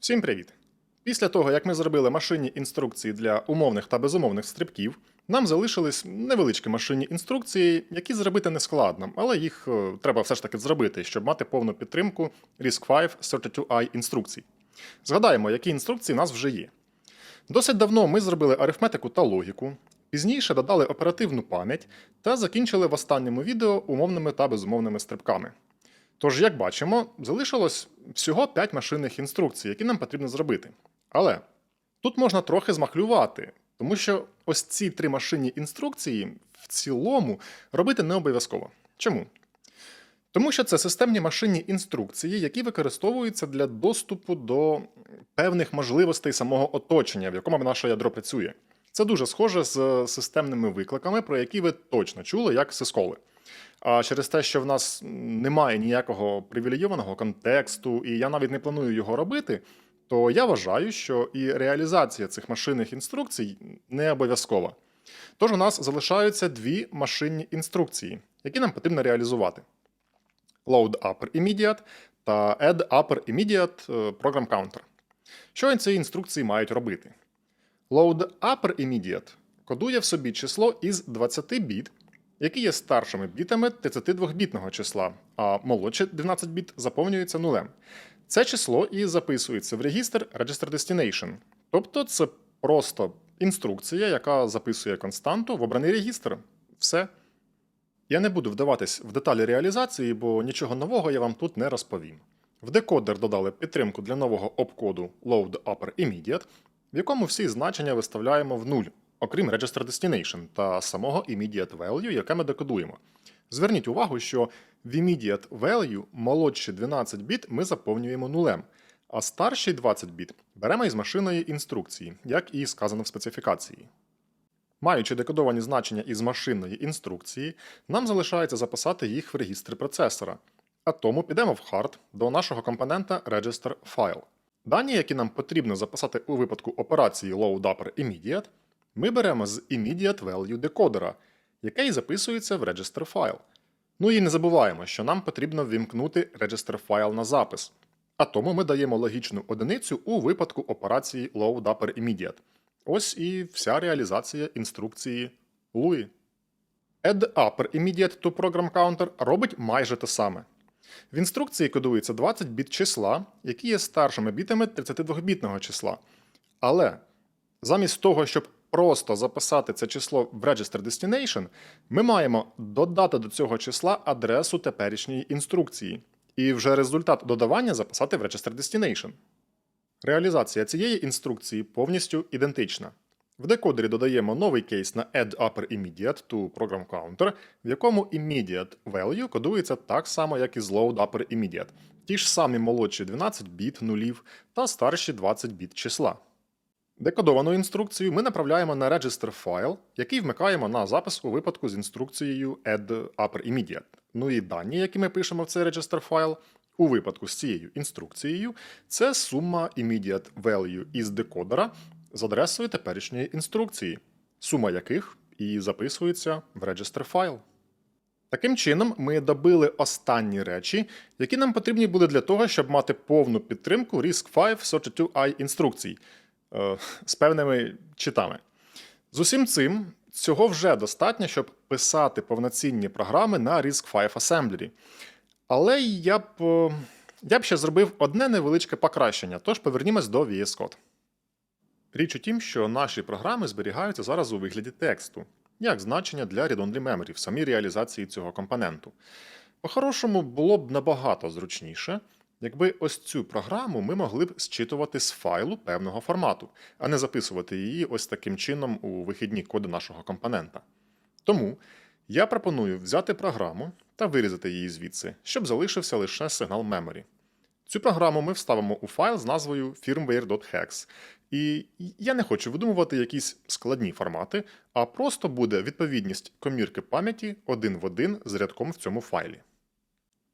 Всім привіт! Після того, як ми зробили машинні інструкції для умовних та безумовних стрибків, нам залишились невеличкі машинні інструкції, які зробити не складно, але їх е, треба все ж таки зробити, щоб мати повну підтримку RISC-V 32i інструкцій. Згадаємо, які інструкції у нас вже є. Досить давно ми зробили арифметику та логіку, пізніше додали оперативну пам'ять та закінчили в останньому відео умовними та безумовними стрибками. Тож, як бачимо, залишилось всього 5 машинних інструкцій, які нам потрібно зробити. Але тут можна трохи змахлювати, тому що ось ці три машинні інструкції в цілому робити не обов'язково. Чому? Тому що це системні машинні інструкції, які використовуються для доступу до певних можливостей самого оточення, в якому наше ядро працює. Це дуже схоже з системними викликами, про які ви точно чули, як сисколи. А через те, що в нас немає ніякого привілейованого контексту, і я навіть не планую його робити, то я вважаю, що і реалізація цих машинних інструкцій не обов'язкова. Тож у нас залишаються дві машинні інструкції, які нам потрібно реалізувати: Load Upper Immediate та Add Upper Immediate е, Program Counter. Що ці інструкції мають робити? Load Upper Immediate кодує в собі число із 20 біт, які є старшими бітами 32-бітного числа, а молодші 12 біт заповнюються нулем. Це число і записується в регістр Register Destination. Тобто це просто інструкція, яка записує константу в обраний регістр. Все. Я не буду вдаватись в деталі реалізації, бо нічого нового я вам тут не розповім. В декодер додали підтримку для нового обкоду Load Upper Immediate, в якому всі значення виставляємо в нуль, окрім Register Destination та самого Immediate Value, яке ми декодуємо. Зверніть увагу, що в Immediate Value молодші 12 біт ми заповнюємо нулем, а старші 20 біт беремо із машинної інструкції, як і сказано в специфікації. Маючи декодовані значення із машинної інструкції, нам залишається записати їх в регістр процесора. А тому підемо в hard до нашого компонента Register File. Дані, які нам потрібно записати у випадку операції Load Immediate, ми беремо з Immediate Value декодера, який записується в Register File. Ну і не забуваємо, що нам потрібно ввімкнути Register File на запис. А тому ми даємо логічну одиницю у випадку операції Load Immediate. Ось і вся реалізація інструкції LUI. Add Upper Immediate to Program Counter робить майже те саме. В інструкції кодується 20 біт числа, які є старшими бітами 32-бітного числа. Але замість того, щоб просто записати це число в Register Destination, ми маємо додати до цього числа адресу теперішньої інструкції, і вже результат додавання записати в Register Destination. Реалізація цієї інструкції повністю ідентична. В декодері додаємо новий кейс на Add Upper Immediate to Program Counter, в якому Immediate Value кодується так само, як і з Load Upper Immediate. Ті ж самі молодші 12 біт нулів та старші 20 біт числа. Декодовану інструкцію ми направляємо на Register файл, який вмикаємо на запис у випадку з інструкцією Add Upper Immediate. Ну і дані, які ми пишемо в цей Register файл, у випадку з цією інструкцією, це сума Immediate Value із декодера з адресою теперішньої інструкції, сума яких і записується в Register файл. Таким чином, ми добили останні речі, які нам потрібні були для того, щоб мати повну підтримку RISC-V 32i інструкцій е, з певними читами. З усім цим цього вже достатньо, щоб писати повноцінні програми на RISC-V Assembly. Але я б, е, я б ще зробив одне невеличке покращення, тож повернімось до VS Code. Річ у тім, що наші програми зберігаються зараз у вигляді тексту, як значення для read-only memory в самій реалізації цього компоненту. По-хорошому, було б набагато зручніше, якби ось цю програму ми могли б зчитувати з файлу певного формату, а не записувати її ось таким чином у вихідні коди нашого компонента. Тому я пропоную взяти програму та вирізати її звідси, щоб залишився лише сигнал memory. Цю програму ми вставимо у файл з назвою firmware.hex. І я не хочу видумувати якісь складні формати, а просто буде відповідність комірки пам'яті один в один з рядком в цьому файлі.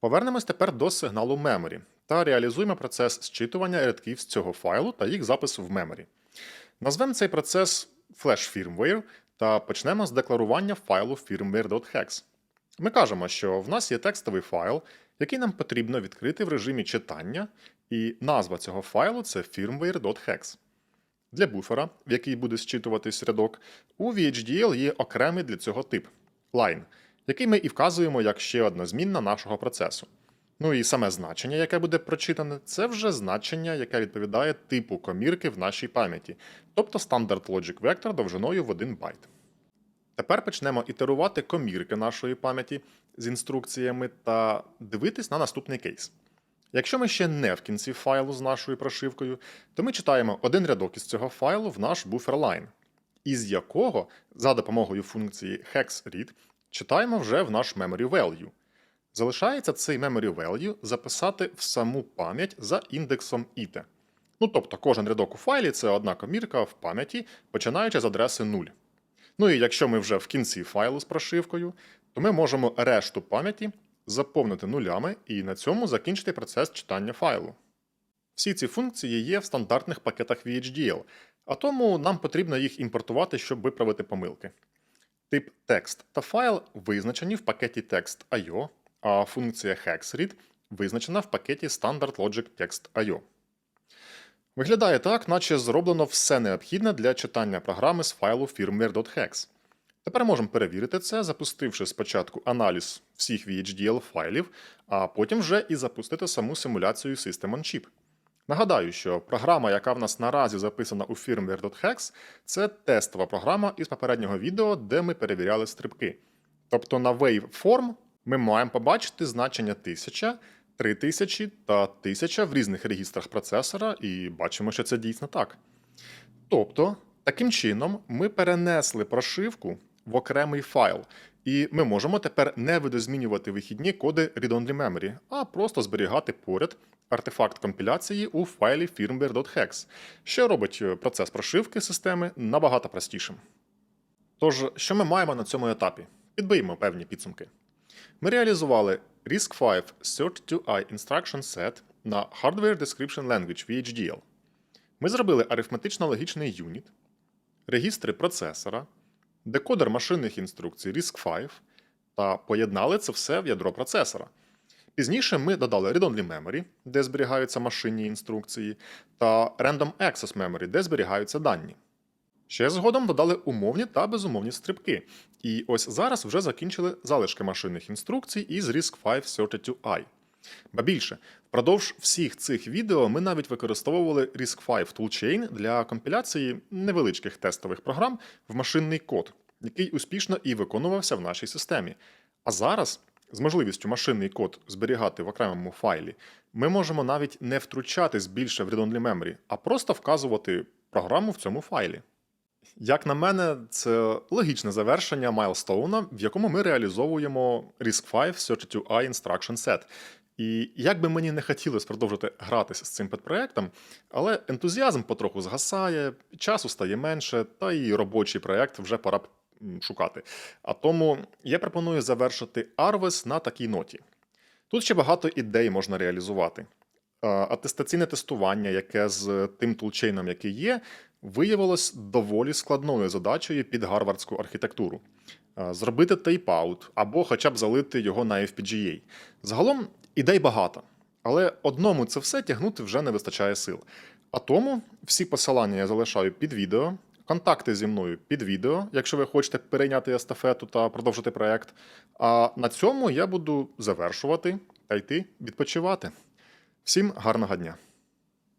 Повернемось тепер до сигналу memory та реалізуємо процес зчитування рядків з цього файлу та їх запису в memory. Назвемо цей процес flash firmware та почнемо з декларування файлу firmware.hex. Ми кажемо, що в нас є текстовий файл, який нам потрібно відкрити в режимі читання І назва цього файлу це firmware.hex. Для буфера, в який буде зчитуватись рядок, у VHDL є окремий для цього тип line, який ми і вказуємо як ще одна змінна нашого процесу. Ну і саме значення, яке буде прочитане, це вже значення, яке відповідає типу комірки в нашій пам'яті, тобто Standard Logic Vector довжиною в 1 байт. Тепер почнемо ітерувати комірки нашої пам'яті з інструкціями та дивитись на наступний кейс. Якщо ми ще не в кінці файлу з нашою прошивкою, то ми читаємо один рядок із цього файлу в наш буфер-лайн, із якого за допомогою функції hexread читаємо вже в наш memory value. Залишається цей memory value записати в саму пам'ять за індексом ite. Ну тобто кожен рядок у файлі це одна комірка в пам'яті, починаючи з адреси 0. Ну і якщо ми вже в кінці файлу з прошивкою, то ми можемо решту пам'яті заповнити нулями і на цьому закінчити процес читання файлу. Всі ці функції є в стандартних пакетах VHDL, а тому нам потрібно їх імпортувати, щоб виправити помилки. Тип текст та файл визначені в пакеті text.io, а функція hexread визначена в пакеті Standard Logic Text.io. Виглядає так, наче зроблено все необхідне для читання програми з файлу firmware.hex. Тепер можемо перевірити це, запустивши спочатку аналіз всіх VHDL файлів, а потім вже і запустити саму симуляцію System on Chip. Нагадаю, що програма, яка в нас наразі записана у firmware.hex, це тестова програма із попереднього відео, де ми перевіряли стрибки. Тобто на waveform ми маємо побачити значення 1000, 3000 та 1000 в різних регістрах процесора, і бачимо, що це дійсно так. Тобто, таким чином, ми перенесли прошивку в окремий файл, і ми можемо тепер не видозмінювати вихідні коди read-only memory, а просто зберігати поряд артефакт компіляції у файлі firmware.hex, що робить е, процес прошивки системи набагато простішим. Тож, що ми маємо на цьому етапі? Підбиємо певні підсумки. Ми реалізували RISC-V 32i Instruction Set на Hardware Description Language VHDL. Ми зробили арифметично-логічний юніт, регістри процесора, декодер машинних інструкцій RISC-V та поєднали це все в ядро процесора. Пізніше ми додали read-only memory, де зберігаються машинні інструкції, та random access memory, де зберігаються дані. Ще згодом додали умовні та безумовні стрибки. І ось зараз вже закінчили залишки машинних інструкцій із RISC-V 32i. Ба більше, впродовж всіх цих відео ми навіть використовували RISC-V Toolchain для компіляції невеличких тестових програм в машинний код, який успішно і виконувався в нашій системі. А зараз, з можливістю машинний код зберігати в окремому файлі, ми можемо навіть не втручатись більше в read-only memory, а просто вказувати програму в цьому файлі. Як на мене, це логічне завершення майлстоуна, в якому ми реалізовуємо RISC-V 32i Instruction Set. І як би мені не хотілося продовжити гратися з цим підпроектом, але ентузіазм потроху згасає, часу стає менше, та і робочий проект вже пора б шукати. А тому я пропоную завершити Arves на такій ноті. Тут ще багато ідей можна реалізувати. Атестаційне тестування, яке з тим тулчейном, який є, виявилось доволі складною задачею під гарвардську архітектуру. Е, Зробити тейпаут або хоча б залити його на FPGA. Загалом ідей багато, але одному це все тягнути вже не вистачає сил. А тому всі посилання я залишаю під відео, контакти зі мною під відео, якщо ви хочете перейняти естафету та продовжити проект. А на цьому я буду завершувати та йти відпочивати. Всім гарного дня!